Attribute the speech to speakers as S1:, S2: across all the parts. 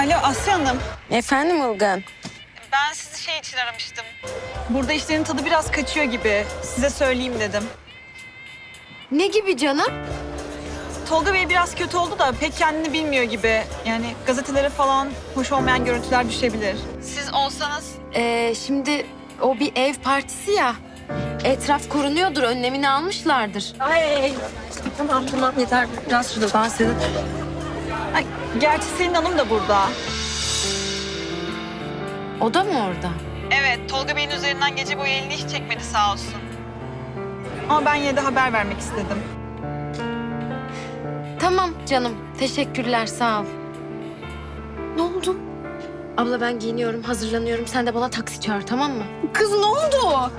S1: Alo Asya Hanım.
S2: Efendim Ilgan?
S1: Ben sizi şey için aramıştım. Burada işlerin tadı biraz kaçıyor gibi. Size söyleyeyim dedim.
S2: Ne gibi canım?
S1: Tolga Bey biraz kötü oldu da pek kendini bilmiyor gibi. Yani gazetelere falan hoş olmayan görüntüler düşebilir. Siz olsanız
S2: Ee, şimdi o bir ev partisi ya. Etraf korunuyordur, önlemini almışlardır.
S1: Ay,
S2: Tamam tamam yeter. Biraz şurada dans edin.
S1: Ay, gerçi Selin Hanım da burada.
S2: O da mı orada?
S1: Evet, Tolga Bey'in üzerinden gece boyu elini hiç çekmedi sağ olsun. Ama ben yine de haber vermek istedim.
S2: Tamam canım. Teşekkürler sağ ol. Ne oldu? Abla ben giyiniyorum, hazırlanıyorum. Sen de bana taksi çağır tamam mı?
S1: Kız ne oldu?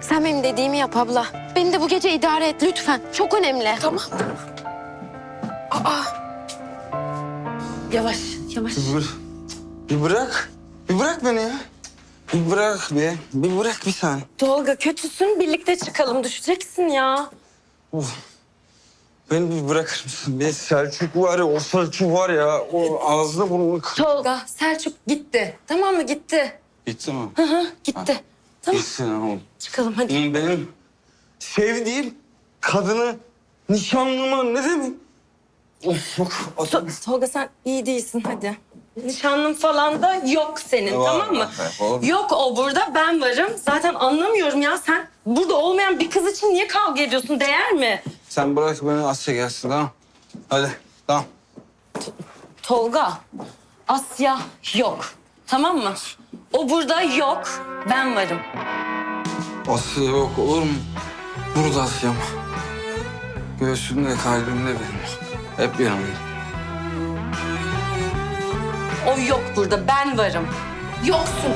S2: Sen benim dediğimi yap abla. Beni de bu gece idare et lütfen. Çok önemli. Tamam. Aa. Yavaş, yavaş.
S3: Bir, bıra- bir bırak. Bir bırak beni ya. Bir bırak be. Bir bırak bir saniye.
S2: Tolga kötüsün. Birlikte çıkalım. Düşeceksin ya.
S3: Of. Beni bir bırakır mısın? Bir Selçuk var ya, o Selçuk var ya. O ağzını burnunu kır.
S2: Tolga, Selçuk gitti. Tamam mı? Gitti.
S3: Gitti mi?
S2: Hı hı, gitti. Tamam,
S3: Gitsin oğlum.
S2: çıkalım hadi.
S3: Benim, benim sevdiğim kadını nişanlıma ne demek? Of, of, adam.
S4: Tolga sen iyi değilsin hadi. Nişanlın falan da yok senin
S3: Var,
S4: tamam mı?
S3: var, var.
S4: Yok o burada ben varım. Zaten anlamıyorum ya sen burada olmayan bir kız için niye kavga ediyorsun değer mi?
S3: Sen bırak beni Asya gelsin tamam. Hadi tamam.
S4: Tolga Asya yok tamam mı? O burada yok ben varım.
S3: Asya yok olur mu? Burada Asya'm. Göğsümde kalbimde benim. Hep yanımda.
S4: O yok burada ben varım.
S2: Yoksun.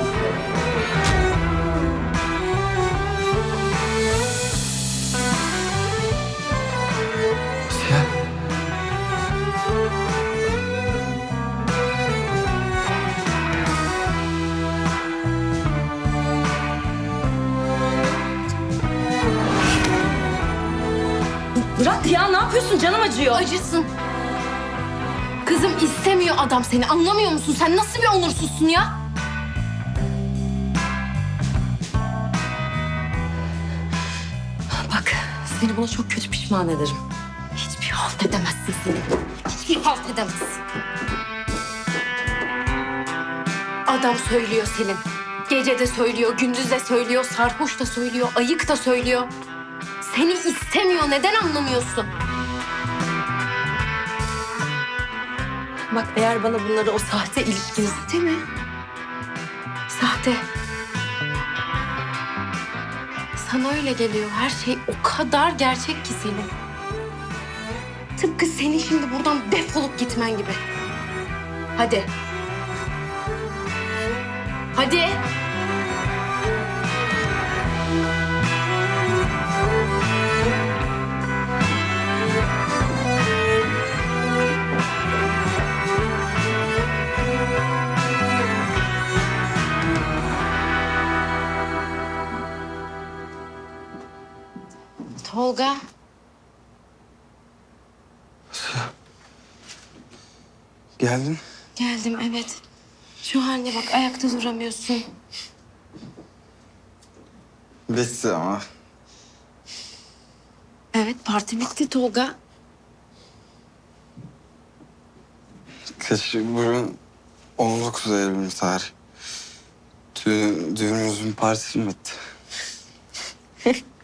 S4: Acıyor.
S2: Acısın. Kızım istemiyor adam seni. Anlamıyor musun? Sen nasıl bir onursuzsun ya?
S4: Bak seni buna çok kötü pişman ederim.
S2: Hiçbir halt edemezsin seni. Hiçbir halt edemezsin. Adam söylüyor Selin. Gece de söylüyor, gündüz de söylüyor, sarhoş da söylüyor, ayık da söylüyor. Seni istemiyor. Neden anlamıyorsun?
S4: Bak eğer bana bunları o sahte ilişkiniz
S2: Değil mi? Sahte. Sana öyle geliyor. Her şey o kadar gerçek ki Selin. Tıpkı senin şimdi buradan defolup gitmen gibi. Hadi. Hadi. Tolga.
S3: Geldin.
S2: Geldim evet. Şu haline bak ayakta duramıyorsun.
S3: Bitti ama.
S2: Evet parti bitti Tolga.
S3: Keşke bugün 19 Eylül tarih. Düğün, düğünümüzün partisi mi bitti?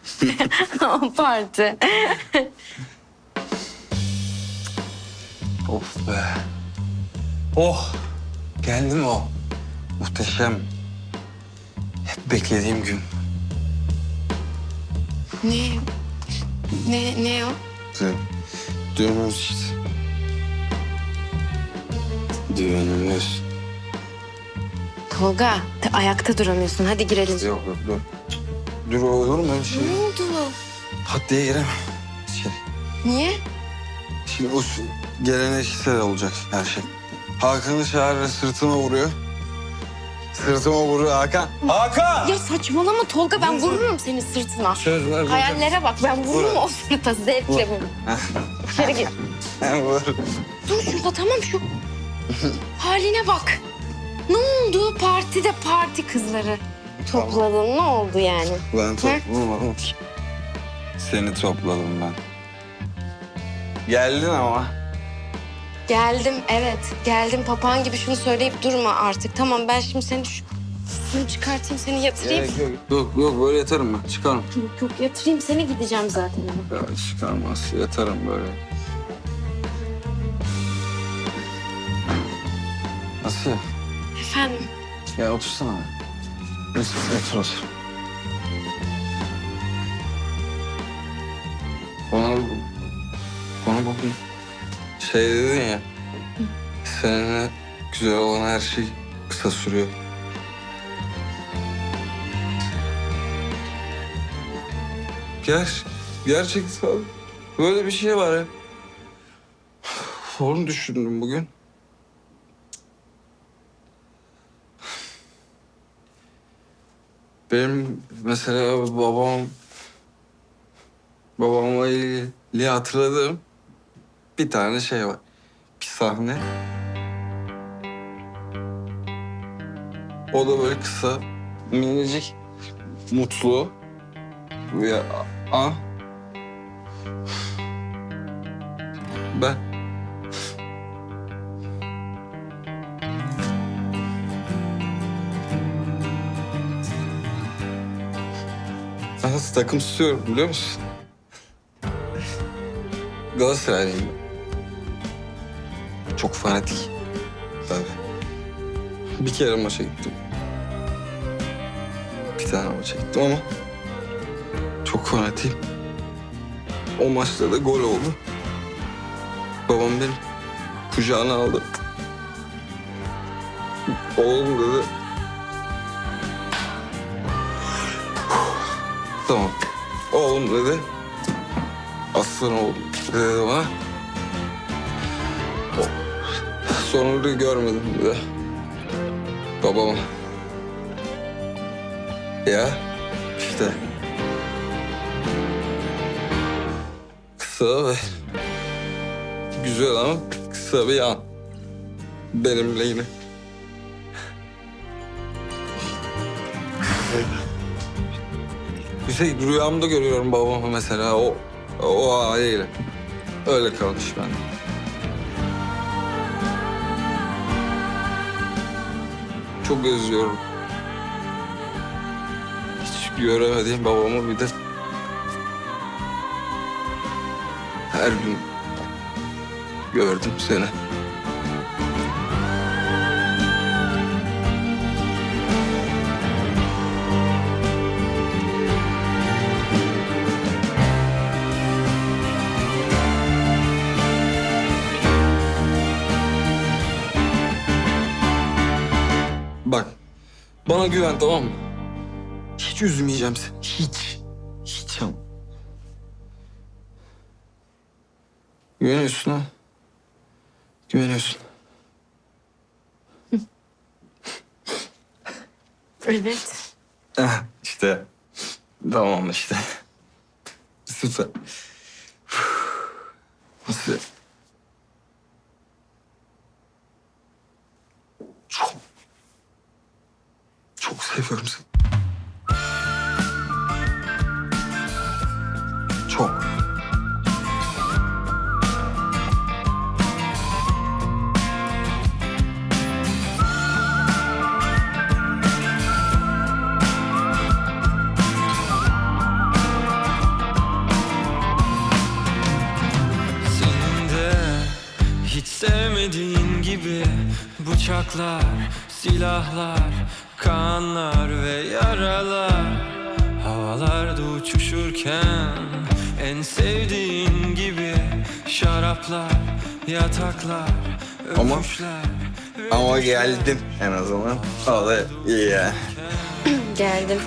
S2: o parti.
S3: Of be. Oh. Geldi mi o? Muhteşem. Hep beklediğim gün.
S2: Ne? Ne, ne o?
S3: Düğün. Düğünümüz işte. Düğünümüz.
S2: Tolga ayakta duramıyorsun. Hadi girelim.
S3: Yok yok dur. Dur olur mu öyle şey?
S2: Ne oldu?
S3: Haddeye giremem. Şey,
S2: Niye?
S3: şimdi usul geleneksel olacak her şey. Hakan'ı çağırır sırtıma vuruyor. Sırtıma vuruyor Hakan. Hakan!
S2: Ya saçmalama Tolga ben vururum senin sırtına.
S3: Söz ver.
S2: Hayallere bak ben vururum
S3: Vur.
S2: o sırta zevkle vururum. İçeri gir.
S3: Vur.
S2: Dur şurada tamam şu. Haline bak. Ne oldu? Partide parti kızları. Topladın. Ne oldu yani?
S3: Ben toplamadım ki. Seni topladım ben. Geldin ama.
S2: Geldim evet. Geldim papağan gibi şunu söyleyip durma artık. Tamam ben şimdi seni şu... Şunu çıkartayım seni yatırayım.
S3: yok. Yok yok böyle yatarım ben. Çıkarım.
S2: Yok yok yatırayım seni gideceğim zaten.
S3: Ya çıkarmaz. Yatarım böyle. Nasıl?
S2: Efendim
S3: Ya otursana. Otur. Bana, bana bakın. Şey dedin ya. Seninle güzel olan her şey kısa sürüyor. Ger gerçekten böyle bir şey var ya. Onu düşündüm bugün. Benim mesela babam babamla ilgili hatırladığım bir tane şey var. Bir sahne. O da böyle kısa, minicik, mutlu ve a ben nasıl takım tutuyorum biliyor musun? Galatasaraylıyım. Çok fanatik. Tabii. Bir kere maça gittim. Bir tane maça gittim ama çok fanatiyim. O maçta da gol oldu. Babam beni kucağına aldı. Oğlum dedi. Tamam. Oğlum dedi. Aslan oğlum dedi bana. Sonra görmedim bir de. Babamı. Ya işte. Kısa ve güzel ama kısa bir an. Benimle yine. Şey rüyamda görüyorum babamı mesela o o haliyle. Öyle kalmış bende. Çok özlüyorum. Hiç göremediğim babamı bir de her gün gördüm seni. Bana güven tamam mı? Hiç üzmeyeceğim seni. Hiç. Hiç ama. Güveniyorsun ha? Güveniyorsun.
S2: Evet.
S3: Heh, işte. Tamam işte. Süper. Nasıl? Çok.
S5: Hiç sevmediğin gibi bıçaklar, silahlar, kanlar ve yaralar Havalarda uçuşurken en sevdiğin gibi şaraplar, yataklar,
S3: Ama-
S5: öpüşler
S3: Ama geldim en azından. O da iyi ya.
S2: Geldim.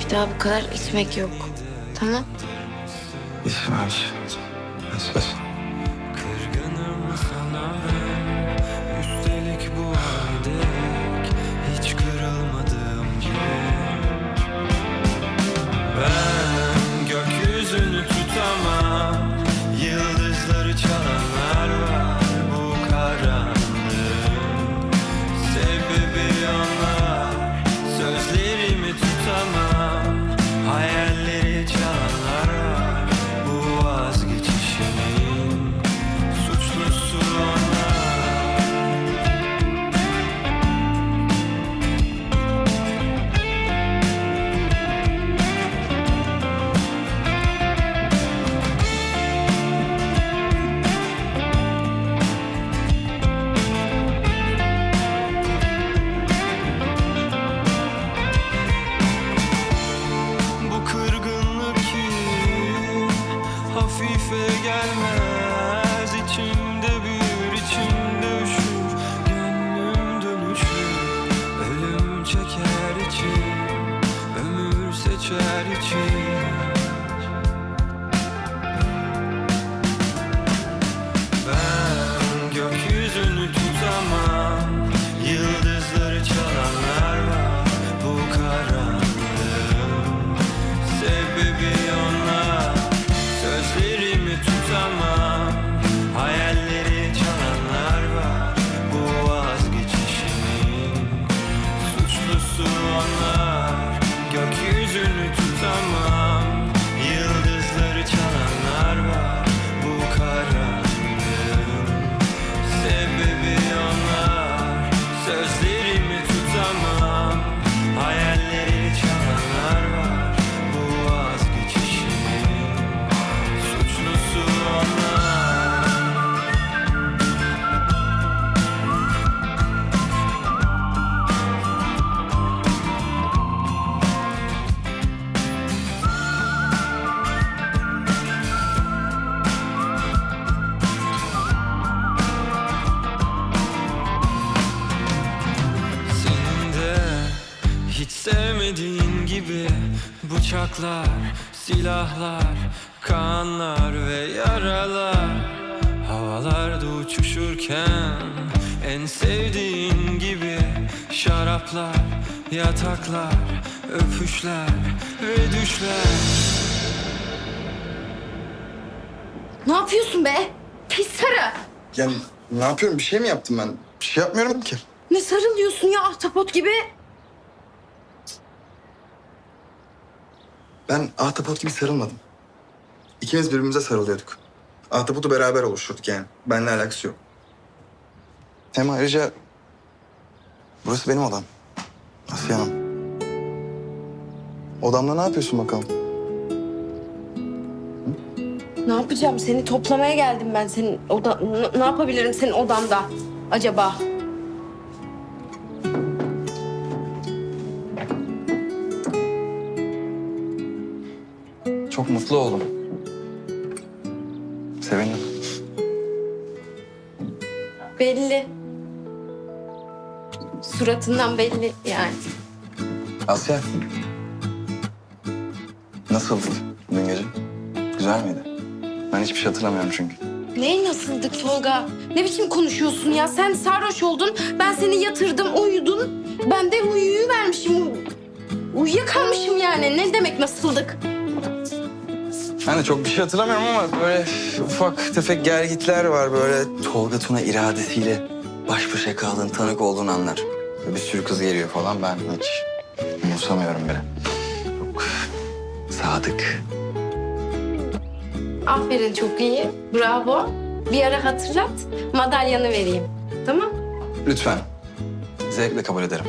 S2: Bir daha bu kadar içmek yok. Tamam.
S3: İsmail. Söz.
S5: Bıçaklar, silahlar, kanlar ve yaralar Havalarda uçuşurken en sevdiğin gibi Şaraplar, yataklar, öpüşler ve düşler
S2: Ne yapıyorsun be? Pis sarı.
S3: Ya ne yapıyorum? Bir şey mi yaptım ben? Bir şey yapmıyorum ki.
S2: Ne sarılıyorsun ya ahtapot gibi?
S3: Ben ahtapot gibi sarılmadım. İkimiz birbirimize sarılıyorduk. Ahtapotu beraber oluşturduk yani. Benimle alakası yok. Hem ayrıca burası benim odam. Asiye Hanım. Odamda ne yapıyorsun bakalım?
S2: Ne yapacağım? Seni toplamaya geldim ben senin oda... Ne yapabilirim senin odamda acaba?
S3: Mutlu oldum. Sevindim.
S2: Belli. Suratından belli yani.
S3: Asya. Nasıldık dün gece? Güzel miydi? Ben hiçbir şey hatırlamıyorum çünkü.
S2: Neyi nasıldık Tolga? Ne biçim konuşuyorsun ya? Sen sarhoş oldun, ben seni yatırdım, uyudun. Ben de uyuyu vermişim. Uyuyakalmışım yani. Ne demek nasıldık?
S3: Ben de çok bir şey hatırlamıyorum ama böyle ufak tefek gergitler var böyle. Tolga Tuna iradesiyle baş başa kaldığın, tanık olduğun anlar. Bir sürü kız geliyor falan ben hiç umursamıyorum bile. Çok sadık.
S2: Aferin çok iyi. Bravo. Bir ara hatırlat. Madalyanı vereyim. Tamam?
S3: Lütfen. Zevkle kabul ederim.